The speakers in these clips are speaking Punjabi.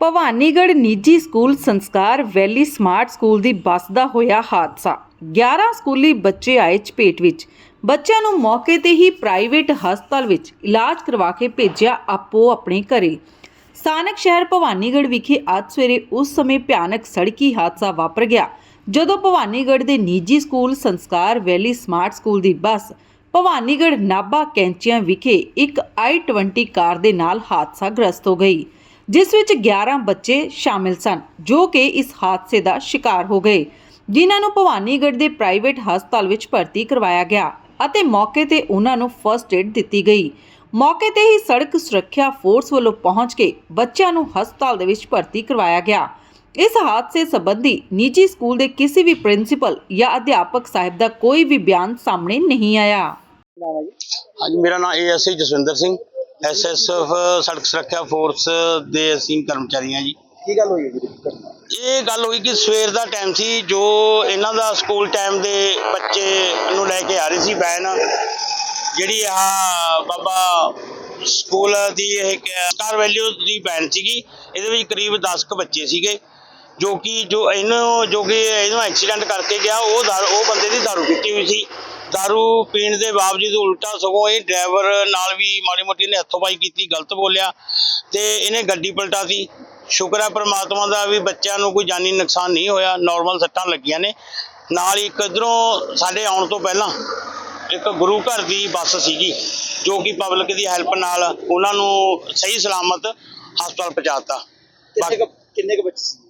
ਭਵਾਨੀਗੜ੍ਹ ਨਿੱਜੀ school Sanskar valley smart school ਦੀ ਬੱਸ ਦਾ ਹੋਇਆ ਹਾਦਸਾ। 11 ਸਕੂਲੀ ਬੱਚੇ ਆਏ ਚਪੇਟ ਵਿੱਚ। ਬੱਚਿਆਂ ਨੂੰ ਮੌਕੇ ਤੇ ਹੀ ਪ੍ਰਾਈਵੇਟ ਹਸਪਤਾਲ ਵਿੱਚ ਇਲਾਜ ਕਰਵਾ ਕੇ ਭੇਜਿਆ ਆਪੋ ਆਪਣੇ ਘਰੇ। ਸਥਾਨਕ ਸ਼ਹਿਰ ਭਵਾਨੀਗੜ੍ਹ ਵਿਖੇ ਅੱਜ ਸਵੇਰੇ ਉਸ ਸਮੇਂ ਭਿਆਨਕ ਸੜਕੀ ਹਾਦਸਾ ਵਾਪਰ ਗਿਆ। ਜਦੋਂ ਭਵਾਨੀਗੜ੍ਹ ਦੇ ਨਿੱਜੀ school Sanskar valley smart school ਦੀ ਬੱਸ ਭਵਾਨੀਗੜ੍ਹ ਨਾਭਾ ਕੈਂਚੀਆਂ ਵਿਖੇ ਇੱਕ i20 ਕਾਰ ਦੇ ਨਾਲ ਹਾਦਸਾ ਗ੍ਰਸਤ ਹੋ ਗਈ। ਜਿਸ ਵਿੱਚ 11 ਬੱਚੇ ਸ਼ਾਮਿਲ ਸਨ ਜੋ ਕਿ ਇਸ ਹਾਦਸੇ ਦਾ ਸ਼ਿਕਾਰ ਹੋ ਗਏ ਜਿਨ੍ਹਾਂ ਨੂੰ ਭਵਾਨੀਗੜ੍ਹ ਦੇ ਪ੍ਰਾਈਵੇਟ ਹਸਪਤਾਲ ਵਿੱਚ ਭਰਤੀ ਕਰਵਾਇਆ ਗਿਆ ਅਤੇ ਮੌਕੇ ਤੇ ਉਹਨਾਂ ਨੂੰ ਫਰਸਟ ਏਡ ਦਿੱਤੀ ਗਈ। ਮੌਕੇ ਤੇ ਹੀ ਸੜਕ ਸੁਰੱਖਿਆ ਫੋਰਸ ਵੱਲੋਂ ਪਹੁੰਚ ਕੇ ਬੱਚਿਆਂ ਨੂੰ ਹਸਪਤਾਲ ਦੇ ਵਿੱਚ ਭਰਤੀ ਕਰਵਾਇਆ ਗਿਆ। ਇਸ ਹਾਦਸੇ ਸੰਬੰਧੀ ਨਿੱਜੀ ਸਕੂਲ ਦੇ ਕਿਸੇ ਵੀ ਪ੍ਰਿੰਸੀਪਲ ਜਾਂ ਅਧਿਆਪਕ ਸਾਹਿਬ ਦਾ ਕੋਈ ਵੀ ਬਿਆਨ ਸਾਹਮਣੇ ਨਹੀਂ ਆਇਆ। ਹਾਂਜੀ ਮੇਰਾ ਨਾਮ ਏਐਸਆਈ ਜਸਵਿੰਦਰ ਸਿੰਘ। ਐਸਐਸਐਫ ਸੜਕ ਸੁਰੱਖਿਆ ਫੋਰਸ ਦੇ ਅਸੀਂ ਕਰਮਚਾਰੀ ਹਾਂ ਜੀ। ਕੀ ਗੱਲ ਹੋਈ ਹੈ ਜੀ? ਘਟਨਾ ਇਹ ਗੱਲ ਹੋਈ ਕਿ ਸਵੇਰ ਦਾ ਟਾਈਮ ਸੀ ਜੋ ਇਹਨਾਂ ਦਾ ਸਕੂਲ ਟਾਈਮ ਦੇ ਬੱਚੇ ਨੂੰ ਲੈ ਕੇ ਆ ਰਹੀ ਸੀ ਵੈਨ ਜਿਹੜੀ ਆ ਬਾਬਾ ਸਕੂਲ ਦੀ ਇਹ ਸਟਾਰ ਵੈਲਿਊ ਦੀ ਵੈਨ ਸੀਗੀ। ਇਹਦੇ ਵਿੱਚ ਕਰੀਬ 10 ਕੁ ਬੱਚੇ ਸੀਗੇ ਜੋ ਕਿ ਜੋ ਇਹਨੂੰ ਜੋ ਕਿ ਇਹਨੂੰ ਐਕਸੀਡੈਂਟ ਕਰਕੇ ਗਿਆ ਉਹ ਦਾਰੂ ਉਹ ਬੰਦੇ ਦੀ ਦਾਰੂ ਪੀਤੀ ਹੋਈ ਸੀ। ਦਾਰੂ ਪੀਣ ਦੇ ਬਾਵਜੂਦ ਉਲਟਾ ਸਗੋਂ ਇਹ ਡਰਾਈਵਰ ਨਾਲ ਵੀ ਮਾੜੀ ਮੋਟੀ ਨੇ ਹੱਥੋਂ-ਪਾਈ ਕੀਤੀ ਗਲਤ ਬੋਲਿਆ ਤੇ ਇਹਨੇ ਗੱਡੀ ਪਲਟਾਤੀ ਸ਼ੁਕਰ ਹੈ ਪ੍ਰਮਾਤਮਾ ਦਾ ਵੀ ਬੱਚਿਆਂ ਨੂੰ ਕੋਈ ਜਾਨੀ ਨੁਕਸਾਨ ਨਹੀਂ ਹੋਇਆ ਨਾਰਮਲ ਸੱਟਾਂ ਲੱਗੀਆਂ ਨੇ ਨਾਲ ਹੀ ਇੱਕ ਇੱਧਰੋਂ ਸਾਡੇ ਆਉਣ ਤੋਂ ਪਹਿਲਾਂ ਇੱਕ ਗੁਰੂ ਘਰ ਦੀ ਬੱਸ ਸੀਗੀ ਜੋ ਕਿ ਪਬਲਿਕ ਦੀ ਹੈਲਪ ਨਾਲ ਉਹਨਾਂ ਨੂੰ ਸਹੀ ਸਲਾਮਤ ਹਸਪਤਾਲ ਪਹੁੰਚਾਤਾ ਕਿੰਨੇ ਕੁ ਕਿੰਨੇ ਕੁ ਬੱਚੇ ਸੀ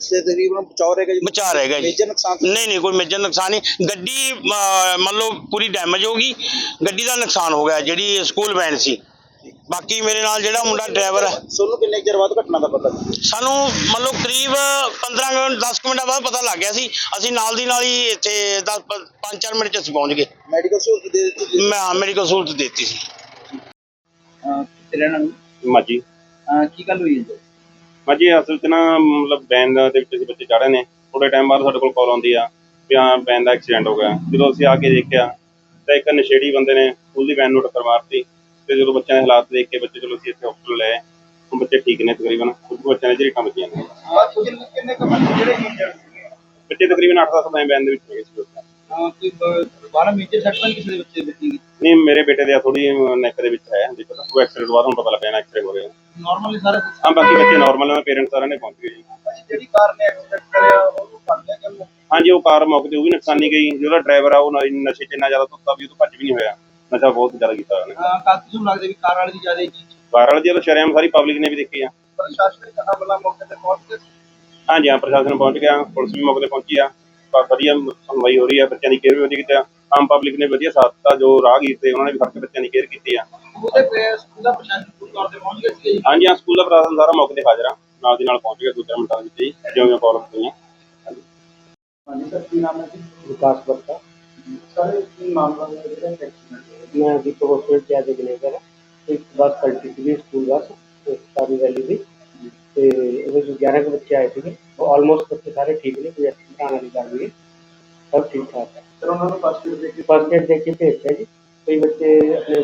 ਤੇ ਤਕਰੀਬਨ ਬਚਾਅ ਰਹੇਗਾ ਜੀ। ਬਚਾ ਰਹੇਗਾ ਜੀ। ਮੇਜਰ ਨੁਕਸਾਨ ਤਾਂ- ਨਹੀਂ ਨਹੀਂ ਕੋਈ ਮੇਜਰ ਨੁਕਸਾਨ ਨਹੀਂ। ਗੱਡੀ ਅ, ਮੰਨ ਲਓ ਪੂਰੀ ਡੈਮੇਜ ਹੋ ਗਈ। ਗੱਡੀ ਦਾ ਨੁਕਸਾਨ ਹੋ ਗਿਆ ਜਿਹੜੀ ਸਕੂਲ ਵੈਨ ਸੀ। ਬਾਕੀ ਮੇਰੇ ਨਾਲ ਜਿਹੜਾ ਮੁੰਡਾ ਡਰਾਈਵਰ ਹੈ। ਸੋਨੂੰ ਕਿੰਨੇ ਕੁ ਚਿਰ ਬਾਅਦ ਘਟਨਾ ਦਾ ਪਤਾ ਸਾਨੂੰ ਮੰਨ ਲਓ ਕਰੀਬ 15 ਮਿੰਟ 10 ਕੁ ਮਿੰਟਾਂ ਬਾਅਦ ਪਤਾ ਲੱਗ ਗਿਆ ਸੀ। ਅਸੀਂ ਨਾਲ ਦੀ ਨਾਲ ਹੀ ਇੱਥੇ 10 5-4 ਮਿੰਟ ਚ ਅਸੀਂ ਪਹੁੰਚ ਗਏ। ਮੈਡੀਕਲ ਸਹੂਲਤ ਦੇ ਦਿੱਤੀ ਮੈਂ ਹਾਂ, ਮੇਰੀ ਸਹੂਲਤ ਦੇ ਦਿੱਤੀ ਸੀ। ਕਿੱਥੇ ਰਹਿਣਾ ਮਾਜੀ। ਕੀ ਗੱਲ ਹੋਈ ਹੈ ਮਾਜੀ ਅਸਲ 'ਚ ਨਾ ਮਤਲਬ ਵੈਨ ਦੇ ਵਿੱਚ ਅਸੀਂ ਬੱਚੇ ਚੜ੍ਹੇ ਨੇ ਥੋੜੇ ਟਾਈਮ ਬਾਅਦ ਸਾਡੇ ਕੋਲ ਕਾਲ ਆਉਂਦੀ ਆ ਵੀ ਹਾਂ ਵੈਨ ਦਾ ਐਕਸੀਡੈਂਟ ਹੋ ਗਿਆ ਜਦੋਂ ਅਸੀਂ ਆ ਕੇ ਦੇਖਿਆ ਤਾਂ ਇੱਕ ਨਸ਼ੇੜੀ ਬੰਦੇ ਨੇ ਸਕੂਲ ਦੀ ਵੈਨ ਨੂੰ ਟੱਕਰ ਮਾਰਤੀ ਤੇ ਜਦੋਂ ਬੱਚਿਆਂ ਦੇ ਹਾਲਾਤ ਦੇਖ ਕੇ ਬੱਚੇ ਚਲੋ ਅਸੀਂ ਇੱਥੇ ਹਸਪਤਾਲ ਲੈ ਆਏ। ਹੁਣ ਬੱਚੇ ਠੀਕ ਨੇ ਤਕਰੀਬਨ ਕੁਝ ਬੱਚਿਆਂ ਨੇ ਜਿਹੜੀ ਕੰਮ ਕੀਆਂ ਨੇ ਕਿੰਨੇ ਬੱਚੇ ਜਿਹੜੇ ਤਕਰੀਬਨ 8-10 ਵੈਨ ਵੈਨ ਦੇ ਵਿੱਚ ਹੈਗੇ ਸੀ ਉਸ time। ਹਾਂ ਕੋਈ 12 ਮੇਜਰ ਸੱਟ ਤਾਂ ਕਿਸੇ ਦੇ ਬੱਚੇ ਦੇ ਬੱਚੇ ਨਹੀਂ ਮੇਰੇ ਬੇਟੇ ਦੇ ਥੋੜੀ ਨੈਕ ਦੇ ਵਿੱਚ ਹੈ ਦੇਖੋ ਤਾਂ ਉਹ ਐਕਸੀਡੈਂਟ ਬਾਅਦ ਹੁਣ ਪਤਾ ਲੱਗਿਆ ਨਾ ਐਕਸਰੇ ਹੋ ਰਹੇ ਆ। ਨਾਰਮਲੀ ਸਾਰਾ ਹਾਂ ਬਾਕੀ ਬੱਚੇ ਨਾਰਮਲ ਨੇ ਪੇਰੈਂਟਸ ਸਾਰਿਆਂ ਨੇ ਪਹੁੰਚ ਗਏ ਜੀ। ਜਿਹੜੀ ਕਾਰ ਨੇ ਐਕਸੀਡੈਂਟ ਕਰਿਆ ਉਹਨੂੰ ਫੜ ਲਿਆ ਕਿ ਹਾਂਜੀ ਉਹ ਕਾਰ ਮੌਕੇ ਤੇ ਉਹ ਵੀ ਨੁਕਸਾਨੀ ਗਈ। ਜਿਹੜਾ ਡਰਾਈਵਰ ਆ ਉਹ ਨ- ਨਸ਼ੇ 'ਚ ਇੰਨਾ ਜ਼ਿਆਦਾ ਧੁੱਤਾ ਵੀ ਉਹ ਤੋਂ ਭੱਜ ਵੀ ਨਹੀਂ ਹੋਇਆ। ਨਸ਼ਾ ਬਹੁਤ ਜ਼ਿਆਦਾ ਕੀਤਾ ਉਹਨੇ। ਕਾਤੀ ਨੂੰ ਲੱਗਦਾ ਵੀ ਕਾਰ ਵਾਲੇ ਦੀ ਜ਼ਿਆਦਾ ਜੀ ਕਾਰ ਵਾਲੇ ਤਾਂ ਸ਼ਰੇਆਮ ਸਾਰੀ ਪਬਲਿਕ ਨੇ ਵੀ ਦੇਖੀ ਆ। ਪ੍ਰਸ਼ਾਸਨਿਕ ਅਮਲਾ ਮੌਕੇ ਤੇ ਪਹੁੰਚ ਕੇ ਹਾਂਜੀ ਹਾਂ ਪ੍ਰਸ਼ਾਸਨ ਪਹੁੰਚ ਗਿਆ। ਪੁਲਿਸ ਵੀ ਮੌਕੇ ਤੇ ਪਹੁੰਚੀ ਆ। ਪਰ ਵਧੀਆ ਸੁਣਵਾਈ ਹੋ ਰਹੀ ਆ ਬੱਚਿਆਂ ਦੀ ਕੇਅਰ ਵੀ ਵਧੀਆ ਕੀਤੀ ਆ। ਆਮ ਪਬਲਿਕ ਨੇ ਵਧੀਆ ਸਾਥ ਦਿੱਤਾ ਜੋ ਰਾਹਗੀਰ ਤੇ ਉਹਨਾਂ ਨੇ ਵੀ ਫੜ ਕੇ ਬੱਚਿਆਂ ਦੀ ਕੇਅਰ ਕੀਤੀ ਆ। ਉਹਦੇ ਪੇ ਸਕੂਲ ਦਾ ਪ੍ਰਸ਼ਾਸਨ ਪੂਰੀ ਤੌਰ ਤੇ ਪਹੁੰਚ ਗਿਆ ਸੀ ਜੀ ਹਾਂਜੀ ਹਾਂ ਸਕੂਲ ਦਾ ਪ੍ਰਸ਼ਾਸਨ ਸਾਰਾ ਮੌਕੇ ਤੇ ਹਾਜ਼ਰ ਆ ਨਾਲ ਦੀ ਨਾਲ ਪਹੁੰਚ ਗਿਆ ਦੂਜੇ ਮਿੰਟਾਂ ਦੇ ਵਿੱਚ ਹੀ ਜਿਉਂ ਜਿਉਂ ਕਾਲ ਹੋਈਆਂ ਹਾਂਜੀ ਸਰ ਕੀ ਨਾਮ ਹੈ ਜੀ विकास बत्ता ਸਰ ਕੀ ਮਾਮਲਾ ਹੈ ਜਿਹੜਾ ਐਕਸੀਡੈਂਟ मैं अभी तो हॉस्पिटल के आगे मैनेजर है एक बस पलटी थी स्कूल बस सारी वैली थी तो वो जो ग्यारह के बच्चे आए थे वो ऑलमोस्ट बच्चे सारे ठीक ने कोई एक्सीडेंट आने वाली गाड़ी है सब ठीक ठाक है ਸਰ ਉਹਨਾਂ ਨੂੰ ਫਸਟ ਏਡ ਦੇ ਕੇ फर्स्ट एड देख के भेजते हैं जी कई बच्चे अपने